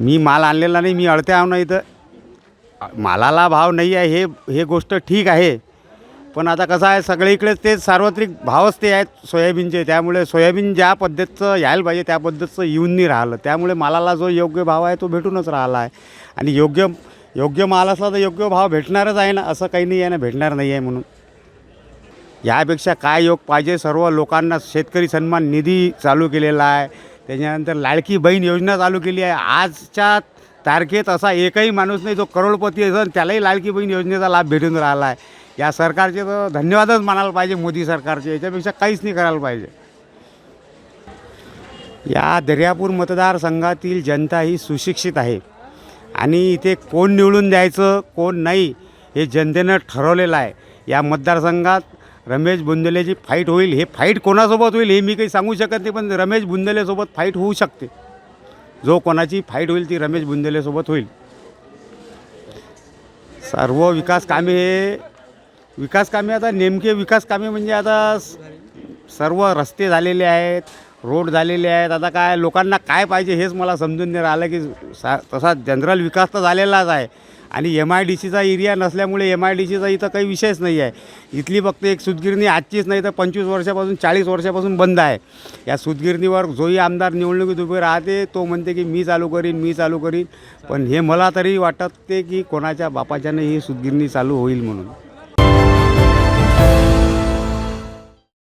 मी माल आणलेला नाही मी अडते आहो ना इथं. मालाला भाव नाही आहे हे हे गोष्ट ठीक आहे. पण आता कसं आहे सगळीकडेच ते सार्वत्रिक भावच ते आहेत सोयाबीनचे. त्यामुळे सोयाबीन ज्या पद्धतीचं यायला पाहिजे त्या पद्धतीचं येऊन नाही राहिलं. त्यामुळे मालाला जो योग्य भाव आहे तो भेटूनच राहिला आहे. आणि योग्य योग्य माल असला तर योग्य भाव भेटणारच आहे ना असं काही नाही आहे ना भेटणार नाही आहे म्हणून. यापेक्षा काय योग पाहिजे? सर्व लोकांना शेतकरी सन्मान निधी चालू केलेला आहे. त्याच्यानंतर लाडकी बहीण योजना चालू केली आहे. आजच्या तारखेत असा एकही माणूस नाही जो करोडपती असेल त्यालाही लाडकी बहीण योजनेचा लाभ भेटून राहिला आहे. या सरकारचे तर धन्यवादच मानायला पाहिजे मोदी सरकारचे. याच्यापेक्षा काहीच नाही करायला पाहिजे. या दर्यापूर मतदारसंघातील जनता ही सुशिक्षित आहे. आणि इथे कोण निवडून द्यायचं कोण नाही हे जनतेनं ठरवलेलं आहे. या मतदारसंघात रमेश बुंदलेची फाईट होईल. हे फाईट कोणासोबत होईल हे मी काही सांगू शकत नाही पण रमेश बुंदलेसोबत फाईट होऊ शकते. जो कोणाची फाईट होईल ती रमेश बुंदलेसोबत होईल. सर्व विकास कामे हे विकास कामे आता नेमके विकास कामे म्हणजे आता स- सर्व रस्ते झालेले आहेत रोड झालेले आहेत. आता काय लोकांना काय पाहिजे हेच मला समजून नाही राहिलं की सा तसा जनरल विकास तर झालेलाच आहे. आणि एम आय डी सीचा एरिया नसल्यामुळे एम आय डी सीचा इथं काही विषयच नाही आहे. इथली फक्त एक सुतगिरणी आजचीच नाही तर पंचवीस वर्षापासून चाळीस वर्षापासून बंद आहे. या सुतगिरणीवर जोही आमदार निवडणुकीत उभे राहते तो म्हणते की मी चालू करीन मी चालू करीन. पण हे मला तरी वाटत ते की कोणाच्या बापाच्याने ही सुतगिरणी चालू होईल म्हणून.